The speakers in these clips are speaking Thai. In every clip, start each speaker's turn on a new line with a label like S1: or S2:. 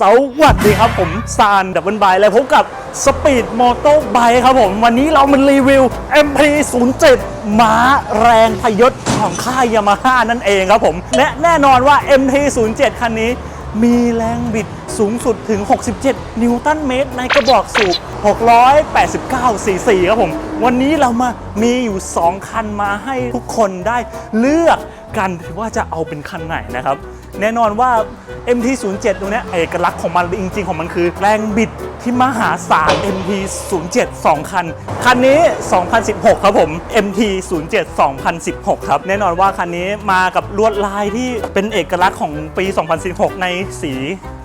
S1: สวัสดีครับผมซานดับเบิลไบและพบกับสปีดมอเตอร์ไบครับผม วันนี้เรามันรีวิว MP07 ม้าแรงพยศของค่ายยามาฮ่านั่นเองครับผม และแน่นอนว่า MT07 คันนี้มีแรงบิดสูงสุดถึง 67 นิวตันเมตร ในกระบอกสูบ 689 cc ครับผม วันนี้เรามามีอยู่ 2 คันมาให้ทุกคนได้เลือก กันว่าจะเอาเป็นคันไหนนะครับ แน่นอนว่า MT07 ตรงนี้เอกลักษณ์ของมันจริง ๆ ของมันคือ แรงบิดที่มหาศาล MT07 2 คัน คันนี้ 2016 ครับผม MT07 2016 ครับ แน่นอนว่าคันนี้มากับลวดลายที่เป็นเอกลักษณ์ของปี 2016 ในสี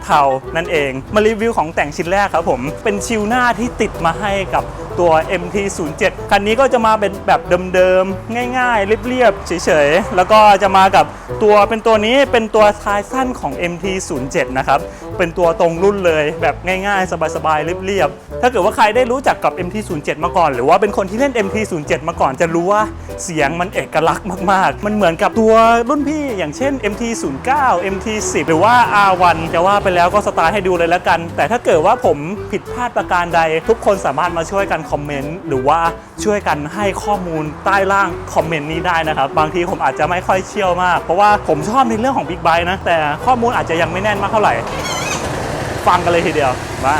S1: เทานั่นเอง มารีวิวของแต่งชิ้นแรกครับผม เป็นชิวหน้าที่ติดมาให้กับ ตัว MT07 คันนี้ก็จะมาเป็นแบบเดิมๆ ง่ายๆ เรียบๆ เฉยๆ แล้วก็จะมากับตัวเป็นตัวนี้เป็นตัวท้ายสั้นของ MT07 นะครับ เป็นตัวตรงรุ่นเลยแบบง่ายๆ สบายๆ เรียบๆ ถ้าเกิดว่าใครได้รู้จักกับ MT07 มาก่อน หรือว่าเป็นคนที่เล่น MT07 มาก่อนจะรู้ว่าเสียงมันเอกลักษณ์มากๆ มันเหมือนกับตัวรุ่นพี่อย่างเช่น MT09 MT10 หรือว่า R1 จะว่าไปแล้วก็สไตล์ให้ดูเลยแล้วกัน แต่ถ้าเกิดว่าผมผิดพลาดประการใดทุกคนสามารถมาช่วยกันคอมเมนต์หรือว่าช่วยกันให้ข้อมูลใต้ล่างคอมเมนต์นี้ได้นะครับ บางทีผมอาจจะไม่ค่อยเชี่ยวมาก เพราะว่าผมชอบในเรื่องของบิ๊กไบค์นะ แต่ข้อมูลอาจจะยังไม่แน่นมากเท่าไหร่ ฟังกันเลยทีเดียว มา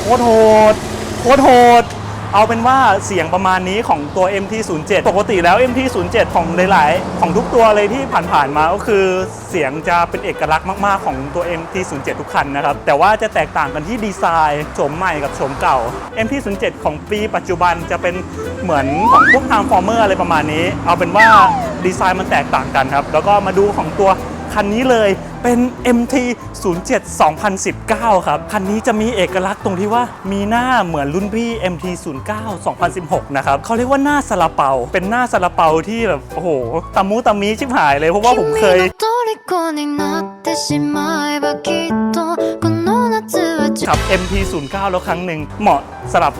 S1: โคตรโหดโคตรโหด เอาเป็นว่าเสียงประมาณนี้ของตัว MT07 ปกติแล้ว MT07 ของหลาย ๆ ของทุกตัวเลยที่ผ่าน ๆ มาก็คือเสียงจะเป็นเอกลักษณ์มาก ๆ ของตัว MT07 ทุกคันนะครับ แต่ว่าจะแตกต่างกันที่ดีไซน์โฉมใหม่กับโฉมเก่า MT07 ของปีปัจจุบันจะเป็นเหมือนของพวก Transformer อะไรประมาณนี้ เอาเป็นว่าดีไซน์มันแตกต่างกันครับ แล้วก็มาดูของตัว คันนี้เลยเป็น MT 07 2019 ครับ คันนี้จะมีเอกลักษณ์ตรงที่ว่ามีหน้าเหมือนรุ่นพี่ MT 09 2016 นะครับเขาเรียกว่าหน้าซาลาเปา เป็นหน้าซาลาเปาที่แบบ โอ้โหตามูตามีชิบหายเลยเพราะว่าผมเคยขับ MT 09 แล้วครั้งหนึ่งเหมาะสำหรับ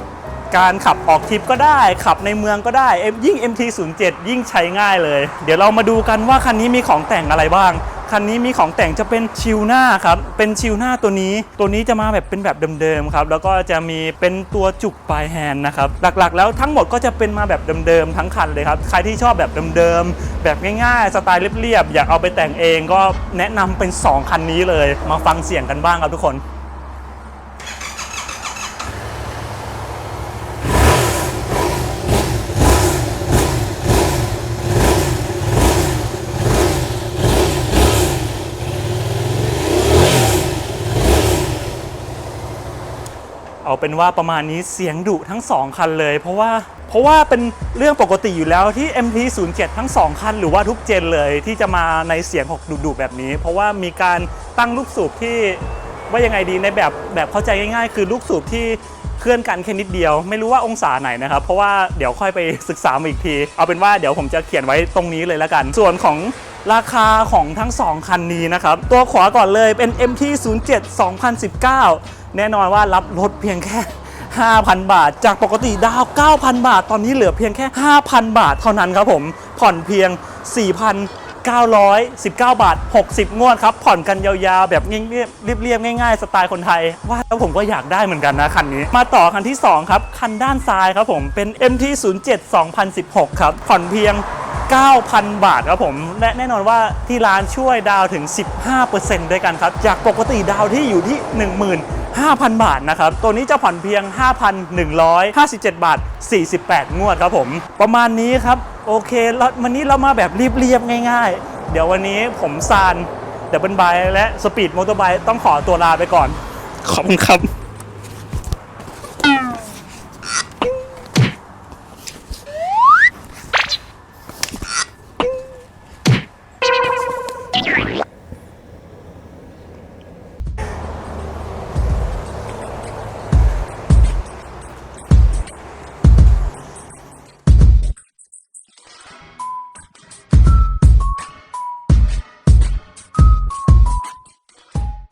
S1: การขับออกทริปก็ได้ ขับในเมืองก็ได้ยิ่ง MT07 ยิ่งใช้ง่ายเลย เดี๋ยวเรามาดูกันว่าคันนี้มีของแต่งอะไรบ้าง คันนี้มีของแต่งจะเป็นชิวหน้าครับเป็นชิวหน้าตัวนี้ ตัวนี้จะมาแบบเป็นแบบเดิมๆครับแล้วก็จะมีเป็นตัวจุกปลายแฮนด์นะครับหลักๆ แล้วทั้งหมดก็จะเป็นมาแบบเดิมๆทั้งคันเลยครับใครที่ชอบแบบเดิมๆแบบง่ายๆสไตล์เรียบๆอยากเอาไปแต่งเองก็แนะนำเป็น 2 คันนี้เลย มาฟังเสียงกันบ้างครับทุกคน เอาเป็นว่าประมาณนี้เสียงดุทั้ง 2 คันเลย เพราะว่าเพราะว่าเป็นเรื่องปกติอยู่แล้วที่ MT07 ทั้ง 2 คันหรือว่าทุกเจนเลยที่จะมาในเสียง6ดุๆแบบนี้ เพราะว่ามีการตั้งลูกสูบที่ว่ายังไงดีในแบบแบบเข้าใจง่ายๆ คือลูกสูบที่เคลื่อนกันแค่นิดเดียว ไม่รู้ว่าองศาไหนนะครับ เพราะว่าเดี๋ยวค่อยไปศึกษามาอีกที เอาเป็นว่าเดี๋ยวผมจะเขียนไว้ตรงนี้เลยแล้วกัน ส่วนของ ราคาของทั้ง 2 คันนี้นะครับ ตัวขวาก่อนเลยเป็น MT07 2019 แน่นอนว่ารับลดเพียงแค่ 5,000 บาท จากปกติดาว 9,000 บาท ตอนนี้เหลือเพียงแค่ 5,000 บาทเท่านั้นครับผม ผ่อนเพียง 4,919 บาท 60 งวดครับ ผ่อนกันยาวๆ แบบเรียบๆเรียบง่ายๆ สไตล์คนไทย ว่าแล้วผมก็อยากได้เหมือนกันนะคันนี้ มาต่อคันที่ 2 ครับ คันด้านซ้ายครับผม เป็น MT07 2016 ครับ ผ่อนเพียง 9,000 บาทครับผมและแน่นอนว่าที่ร้านช่วยดาวถึง 15%ด้วยกันครับ จากปกติดาวที่อยู่ที่ 15,000 บาทนะครับ ตัวนี้จะผ่อนเพียง 5,157 บาท 48 งวดครับผม ประมาณนี้ครับ โอเคแล้ววันนี้เรามาแบบเรียบๆง่ายๆ เดี๋ยววันนี้ผมซานเดบเบิลไบและสปีดมอเตอร์ไบต้องขอตัวลาไปก่อน ขอบคุณครับ